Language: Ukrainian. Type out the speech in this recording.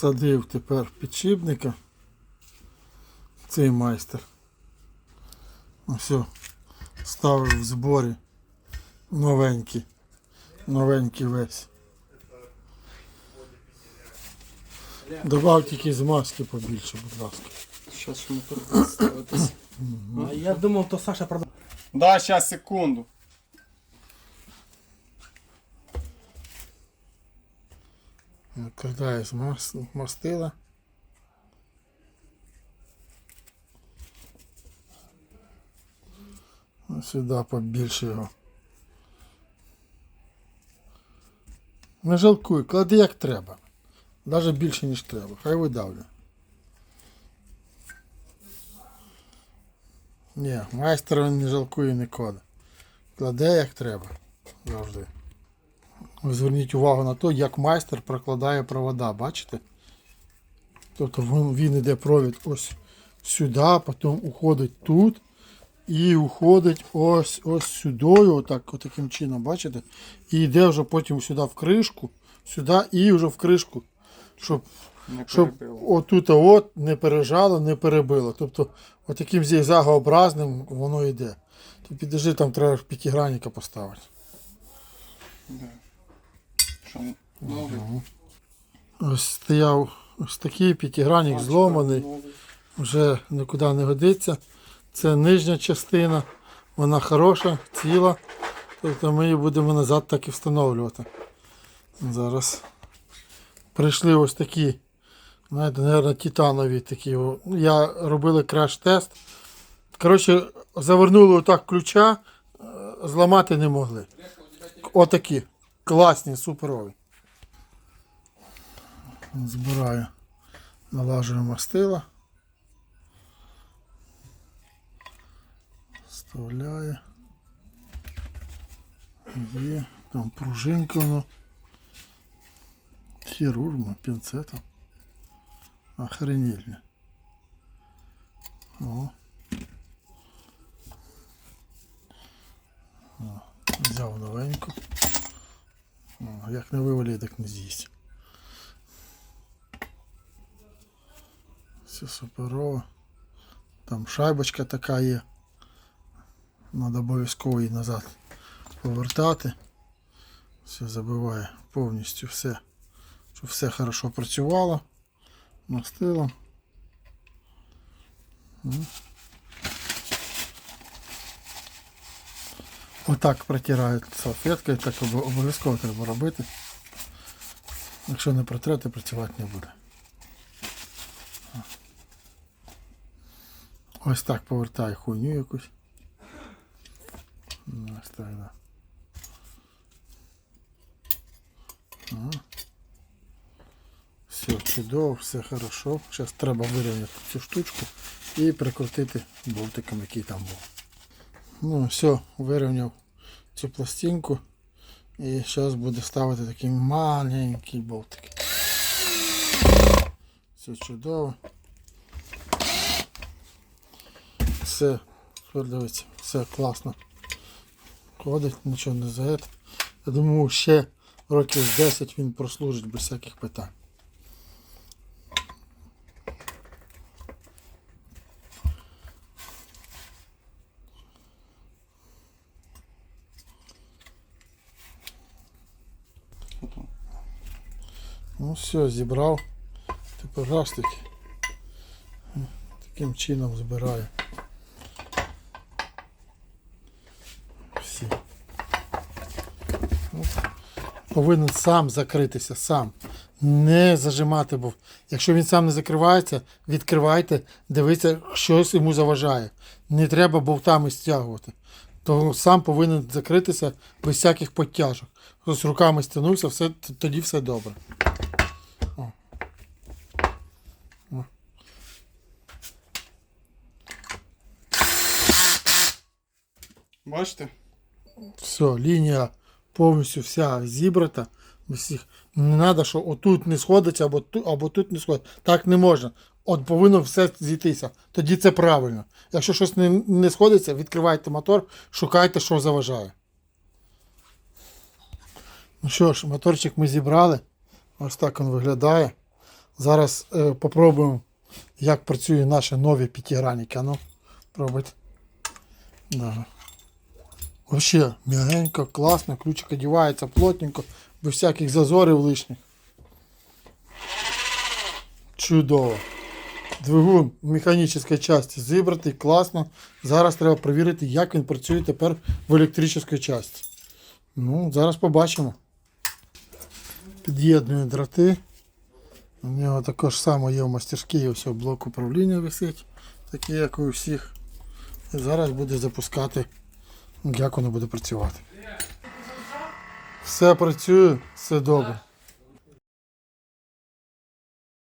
Садив тепер підшипника. Цей майстер. Ну все, ставив в зборі. Новенький. Новенький весь. Добав тільки з маски побільше, будь ласка. Щас ще не ставитись. А я думав, то Саша продав. Да, щас, секунду. Накладаю з мас- мастила. Ось Сюди побільше його. Не жалкуй, клади як треба. Навіть більше, ніж треба. Хай видавлю. Ні, майстер він не жалкує ніколи. Кладе як треба. Завжди. Ви Зверніть увагу на те, як майстер прокладає провода, бачите? Тобто він, йде провід ось сюди, потім уходить тут і уходить ось ось сюди, отак, отаким чином, бачите? І йде вже потім сюди в кришку, сюди і вже в кришку. Щоб, Не щоб отут от не пережало, не перебило. Тобто отаким зігзагообразним воно йде. То підожди, там треба п'ятигранника поставити. Що, новий? Ось стояв ось такий п'ятигранник зломаний, вже нікуди не годиться. Це нижня частина, вона хороша, ціла. Тобто ми її будемо назад так і встановлювати. Зараз прийшли ось такі, знаєте, мабуть, титанові такі. Я робили краш-тест. Коротше, завернули отак ключа, е, зламати не могли. Отакі. Класні, суперові. Збираю, налажую мастила. Вставляю. Є. Там пружинка воно. Хірургом, пінцетом. Охренільне. О. О, Взяв новеньку. Як не вивалює, так не з'їсть. Все суперово. Там шайбочка така є. Треба обов'язково її назад повертати. Все забиває повністю все. Щоб все хорошо працювало. Мастило. Отак протирають салфеткою, так обов'язково треба робити. Якщо не протрете, працювати не буде. Ось так повертаю хуйню якусь. Ну, Ось так, да. Все чудово, все хорошо. Зараз треба вирівняти цю штучку і прикрутити болтиком, який там був. Ну, все, вирівняв цю пластинку. І зараз буду ставити такий маленький болтик. Все чудово. Все, дивіться, все класно. Ходить, нічого не за це. Я думаю, ще років 10 він прослужить без всяких питань. Ну все, зібрав. Тепер таки. Таким чином збираю. Всі. Повинен сам закритися, сам. Не зажимати, бо якщо він сам не закривається, відкривайте, дивіться, щось йому заважає. Не треба болтами стягувати. То сам повинен закритися без всяких підтяжок. Хтось руками стягнувся, все, тоді все добре. О. О. Бачите? Все, лінія повністю вся зібрата. Не треба, що отут не сходиться, або тут, або тут не сходить. Так не можна. От повинно все зійтися. Тоді це правильно. Якщо щось не, не сходиться, відкривайте мотор, шукайте, що заважає. Ну що ж, моторчик ми зібрали. Ось так він виглядає. Зараз е, попробуємо, як працюють наші нові п'ятигранники. А ну, пробуйте. Да. Вообще м'ягенько, класно, ключик одівається плотненько, без всяких зазорів лишніх. Чудово. Двигун в механічній часті зібратий, класно. Зараз треба перевірити, як він працює тепер в електричній часті. Ну, зараз побачимо. Під'єдную дроти. У нього також само є в мастерській ось блок управління висить, такий, як у всіх. І зараз буде запускати, як воно буде працювати. Все працює, все добре.